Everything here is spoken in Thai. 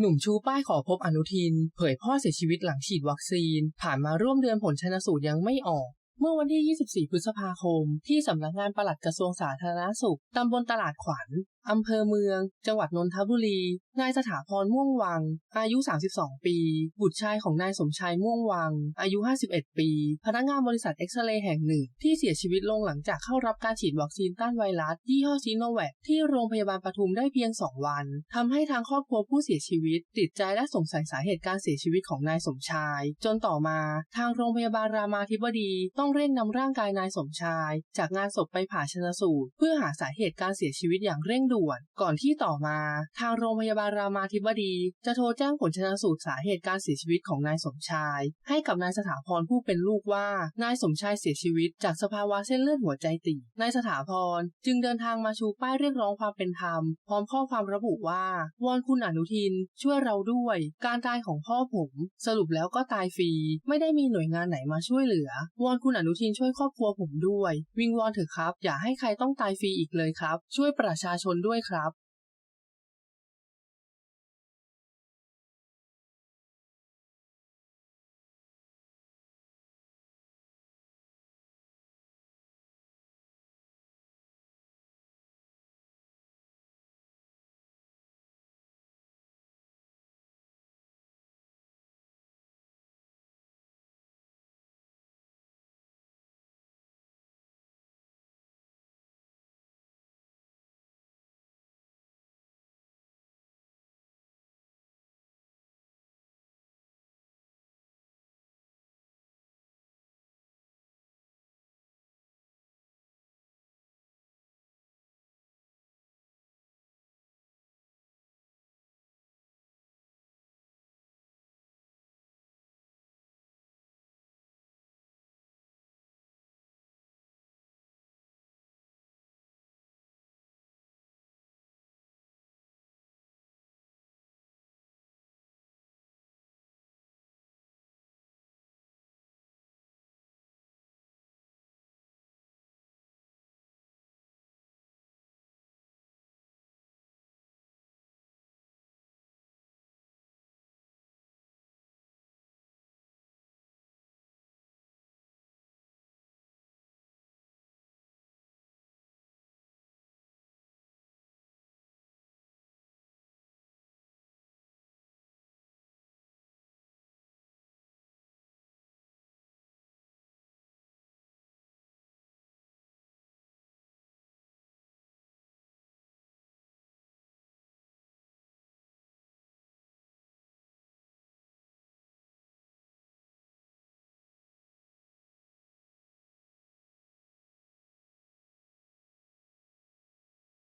หนุ่มชูป้ายขอพบอนุทิน เผยพ่อเสียชีวิตหลังฉีดวัคซีน ผ่านมาร่วมเดือนผลชนสูตรยังไม่ออกเมื่อวันที่ 24 พฤษภาคม ที่สำนักงานปลัดกระทรวงสาธารณสุข ตำบลตลาดขวัญอำเภอเมือง จังหวัดนนทบุรี นายสถาพรม่วงวัง อายุ 32 ปี บุตรชายของนายสมชายม่วงวัง อายุ 51 ปี พนักงานบริษัทเอ็กซเรย์แห่งหนึ่ง ที่เสียชีวิตลงหลังจากเข้ารับการฉีดวัคซีนต้านไวรัส ยี่ห้อซีโนแวคที่โรงพยาบาลปทุมได้เพียง 2 วันทำให้ทางครอบครัวผู้เสียชีวิต ติดใจและสงสัยสาเหตุการเสียชีวิตของนายสมชาย จนต่อมา ทางโรงพยาบาลรามาธิบดีต้องเร่งนำร่างกายนายสมชาย จากงานศพไปผ่าชนสูตร เพื่อหาสาเหตุการเสียชีวิตอย่างเร่งด่วน ก่อนที่ต่อมา ทางโรงพยาบาลรามาธิบดี จะโทรแจ้งผลชนสูตรสาเหตุการเสียชีวิตของนายสมชาย ให้กับนายสถาพรผู้เป็นลูกว่า นายสมชายเสียชีวิต จากสภาวะเส้นเลือดหัวใจตีบนายสถาพรจึงเดินทางมาชูป้ายเรียกร้องความเป็นธรรม พร้อมข้อความระบุว่าวอนคุณอนุทิน ช่วยเราด้วย การตายของพ่อผม สรุปแล้วก็ตายฟรี ไม่ได้มีหน่วยงานไหนมาช่วยเหลือ วอนคุณอนุทินช่วยครอบครัวผมด้วย วิงวอนเถอะครับ อย่าให้ใครต้องตายฟรีอีกเลยครับ ช่วยประชาชนด้วยครับ